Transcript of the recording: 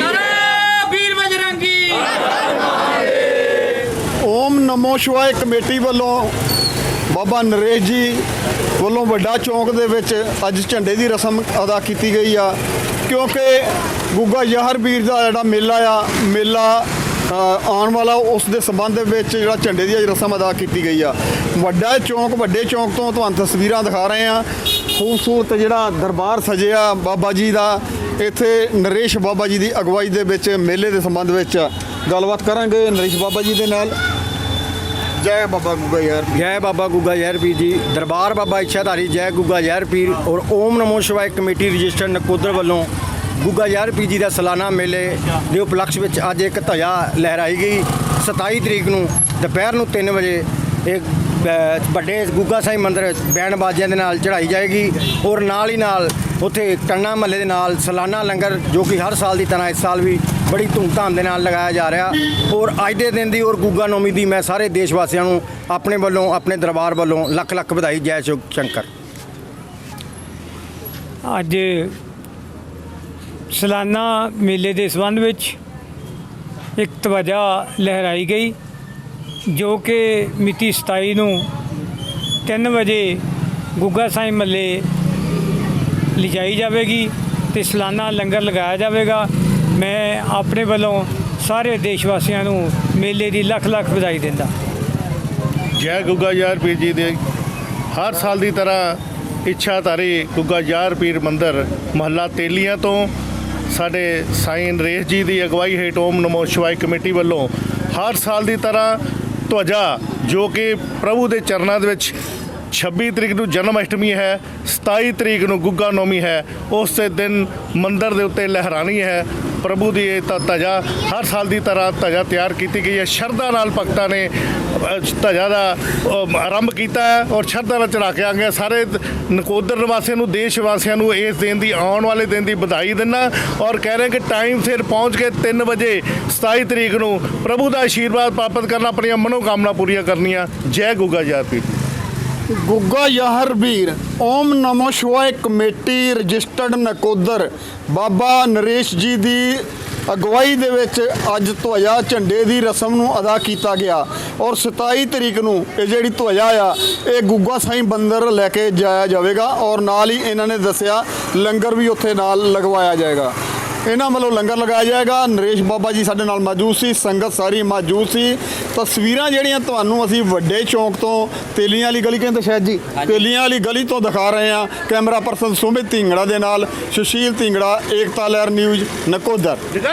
ਕਰਾ ਓਮ ਨਮੋ ਸ਼ਿਵਾਏ ਕਮੇਟੀ ਵੱਲੋਂ ਬਾਬਾ ਨਰੇਸ਼ ਜੀ ਵੱਲੋਂ ਵੱਡਾ ਚੌਂਕ ਦੇ ਵਿੱਚ ਅੱਜ ਝੰਡੇ ਦੀ ਰਸਮ ਅਦਾ ਕੀਤੀ ਗਈ ਆ। ਕਿਉਂਕਿ ਗੁੱਗਾ ਯਾਹਰ ਵੀਰ ਦਾ ਜਿਹੜਾ ਮੇਲਾ ਆ ਮੇਲਾ ਆਉਣ ਵਾਲਾ ਉਸ ਦੇ ਸੰਬੰਧ ਵਿੱਚ ਜਿਹੜਾ ਝੰਡੇ ਦੀ ਅੱਜ ਰਸਮ ਅਦਾ ਕੀਤੀ ਗਈ ਆ। ਵੱਡਾ ਚੌਂਕ ਵੱਡੇ ਚੌਂਕ ਤੋਂ ਤੁਹਾਨੂੰ ਤਸਵੀਰਾਂ ਦਿਖਾ ਰਹੇ ਆ ਖੂਬਸੂਰਤ ਜਿਹੜਾ ਦਰਬਾਰ ਸਜਿਆ ਬਾਬਾ ਜੀ ਦਾ, ਇੱਥੇ ਨਰੇਸ਼ ਬਾਬਾ ਜੀ ਦੀ ਅਗਵਾਈ ਦੇ ਵਿੱਚ, ਮੇਲੇ ਦੇ ਸੰਬੰਧ ਵਿੱਚ ਗੱਲਬਾਤ ਕਰਾਂਗੇ ਨਰੇਸ਼ ਬਾਬਾ ਜੀ ਦੇ ਨਾਲ। ਜੈ ਬਾਬਾ ਗੁੱਗਾ ਯਾਰ ਜੈ ਬਾਬਾ ਗੁੱਗਾ ਜ਼ਹਿਰ ਪੀਰ ਜੀ। ਦਰਬਾਰ ਬਾਬਾ ਇੱਛਾਧਾਰੀ ਜੈ ਗੁੱਗਾ ਜ਼ਹਿਰ ਪੀਰ ਔਰ ਓਮ ਨਮੋ ਸ਼ਿਵਾਏ ਕਮੇਟੀ ਰਜਿਸਟਰ ਨਕੋਦਰ ਵੱਲੋਂ ਗੁੱਗਾ ਜ਼ਹਿਰ ਪੀਰ ਜੀ ਦਾ ਸਾਲਾਨਾ ਮੇਲੇ ਦੇ ਉਪਲਕਸ਼ ਵਿੱਚ ਅੱਜ ਇੱਕ ਧਜਾ ਲਹਿਰਾਈ ਗਈ। 27 ਤਰੀਕ ਨੂੰ ਦੁਪਹਿਰ ਨੂੰ 3 ਵਜੇ ਇਹ ਅ, ਵੱਡੇ ਗੁੱਗਾ ਸਾਹਿਬ ਮੰਦਿਰ ਬੈਂਡ ਬਾਜਿਆਂ ਦੇ ਨਾਲ ਚੜਾਈ ਜਾਏਗੀ ਔਰ ਨਾਲ ਹੀ ਨਾਲ ਉੱਥੇ ਟੰਨਾ ਮਹੱਲੇ ਦੇ ਨਾਲ ਸਾਲਾਨਾ ਲੰਗਰ ਜੋ ਕਿ ਹਰ ਸਾਲ ਦੀ ਤਰ੍ਹਾਂ ਇਸ ਸਾਲ ਵੀ ਬੜੀ ਧੂਮਧਾਮ ਦੇ ਨਾਲ ਲਗਾਇਆ ਜਾ ਰਿਹਾ ਔਰ ਅੱਜ ਦੇ ਦਿਨ ਦੀ ਔਰ ਗੁੱਗਾ ਨੌਮੀ ਦੀ ਮੈਂ ਸਾਰੇ ਦੇਸ਼ ਵਾਸੀਆਂ ਨੂੰ ਆਪਣੇ ਵੱਲੋਂ ਆਪਣੇ ਦਰਬਾਰ ਵੱਲੋਂ ਲੱਖ ਲੱਖ ਵਧਾਈ ਜੈ ਸ਼ਿਵ ਸ਼ੰਕਰ। ਅੱਜ ਸਾਲਾਨਾ ਮੇਲੇ ਦੇ ਸੰਬੰਧ ਵਿੱਚ ਇੱਕ ਤਵਜਾ ਲਹਿਰਾਈ ਗਈ। ਜੋ ਕਿ ਮਿਤੀ 27 ਨੂੰ 3 ਵਜੇ ਗੁੱਗਾ ਸਾਈਂ ਮੱਲੇ ਲਿਜਾਈ ਜਾਵੇਗੀ ਤੇ ਸਲਾਨਾ ਲੰਗਰ ਲਗਾਇਆ ਜਾਵੇਗਾ। ਮੈਂ ਆਪਣੇ ਵੱਲੋਂ ਸਾਰੇ ਦੇਸ਼ ਵਾਸੀਆਂ ਨੂੰ ਮੇਲੇ ਦੀ ਲੱਖ ਲੱਖ ਵਧਾਈ ਦਿੰਦਾ। ਜੈ ਗੁੱਗਾ ਯਾਰ ਪੀਰ ਜੀ ਦੇ। ਹਰ ਸਾਲ ਦੀ ਤਰ੍ਹਾਂ ਇੱਛਾ ਧਾਰੀ ਗੁੱਗਾ ਯਾਰ ਪੀਰ ਮੰਦਰ ਮਹੱਲਾ ਤੇਲੀਆਂ ਤੋਂ ਸਾਡੇ ਸਾਈਂ ਨਰੇਸ਼ ਜੀ ਦੀ ਅਗਵਾਈ ਹੇਠ ਓਮ ਨਮੋ ਸ਼ਿਵਾਏ ਕਮੇਟੀ ਵੱਲੋਂ ਹਰ ਸਾਲ ਦੀ ਤਰ੍ਹਾਂ ਧਵਜਾ, ਜੋ ਕਿ ਪ੍ਰਭੂ ਦੇ ਚਰਨਾਂ ਦੇ ਵਿੱਚ 26 ਤਰੀਕ ਨੂੰ ਜਨਮ ਅਸ਼ਟਮੀ ਹੈ 27 ਤਰੀਕ ਨੂੰ ਗੁੱਗਾ ਨੌਮੀ ਹੈ, ਉਸ ਦਿਨ ਮੰਦਰ ਦੇ ਉੱਤੇ ਲਹਿਰਾਣੀ ਹੈ। ਪ੍ਰਭੂ ਦੀ ਇਹ ਤ- ਧਜਾ ਹਰ ਸਾਲ ਦੀ ਤਰ੍ਹਾਂ ਧਜਾ ਤਿਆਰ ਕੀਤੀ ਗਈ ਹੈ। ਸ਼ਰਧਾ ਨਾਲ ਭਗਤਾਂ ਨੇ ਅ, ਧਜਾ ਦਾ ਆਰੰਭ ਕੀਤਾ ਹੈ ਔਰ ਸ਼ਰਧਾ ਨਾਲ ਚੜਾ ਕੇ ਆ ਗਏ। ਸਾਰੇ ਨਕੋਦਰ ਨਿਵਾਸੀਆਂ ਨੂੰ ਦੇਸ਼ ਵਾਸੀਆਂ ਨੂੰ ਇਸ ਦਿਨ ਦੀ ਆਉਣ ਵਾਲੇ ਦਿਨ ਦੀ ਵਧਾਈ ਦਿੰਦਾ ਔਰ ਕਹਿ ਰਹੇ ਕਿ ਟਾਈਮ ਸਿਰ ਪਹੁੰਚ ਕੇ 3 ਵਜੇ 27 ਤਰੀਕ ਨੂੰ ਪ੍ਰਭੂ ਦਾ ਆਸ਼ੀਰਵਾਦ ਪ੍ਰਾਪਤ ਕਰਨਾ ਆਪਣੀਆਂ ਮਨੋਕਾਮਨਾ ਪੂਰੀਆਂ ਕਰਨੀਆਂ। ਜੈ ਗੁਗਾ ਜਾਤੀ ਗੁੱਗਾ ਯਾਹਰ ਵੀਰ, ਓਮ ਨਮੋ ਸ਼ਿਵਾਏ ਕਮੇਟੀ ਰਜਿਸਟਰਡ ਨਕੋਦਰ। ਬਾਬਾ ਨਰੇਸ਼ ਜੀ ਦੀ ਅਗਵਾਈ ਦੇ ਵਿੱਚ ਅੱਜ ਧਵਜਾ ਝੰਡੇ ਦੀ ਰਸਮ ਨੂੰ ਅਦਾ ਕੀਤਾ ਗਿਆ। ਔਰ 27 ਤਰੀਕ ਨੂੰ ਇਹ ਜਿਹੜੀ ਧਵਜਾ ਆ, ਇਹ ਗੁੱਗਾ ਸਾਈਂ ਬੰਦਰ ਲੈ ਕੇ ਜਾਇਆ ਜਾਵੇਗਾ। ਔਰ ਨਾਲ ਹੀ ਇਹਨਾਂ ਨੇ ਦੱਸਿਆ, ਲੰਗਰ ਵੀ ਉੱਥੇ ਨਾਲ ਲਗਵਾਇਆ ਜਾਏਗਾ। ਇਹਨਾਂ ਵੱਲੋਂ ਲੰਗਰ ਲਗਾਇਆ ਜਾਏਗਾ। ਨਰੇਸ਼ ਬਾਬਾ ਜੀ ਸਾਡੇ ਨਾਲ ਮੌਜੂਦ ਸੀ ਸੰਗਤ ਸਾਰੀ ਮੌਜੂਦ ਸੀ। ਤਸਵੀਰਾਂ ਜਿਹੜੀਆਂ ਤੁਹਾਨੂੰ ਅਸੀਂ ਵੱਡੇ ਚੌਂਕ ਤੋਂ ਤੇਲੀਆਂ ਵਾਲੀ ਗਲੀ ਕਹਿੰਦੇ ਸ਼ਾਇਦ ਜੀ ਤੇਲੀਆਂ ਵਾਲੀ ਗਲੀ ਤੋਂ ਦਿਖਾ ਰਹੇ ਹਾਂ। ਕੈਮਰਾ ਪਰਸਨ ਸੁਮਿਤ ਢਿੰਗੜਾ ਦੇ ਨਾਲ ਸੁਸ਼ੀਲ ਢਿੰਗੜਾ ਏਕਤਾ ਲਹਿਰ ਨਿਊਜ਼ ਨਕੋਦਰ।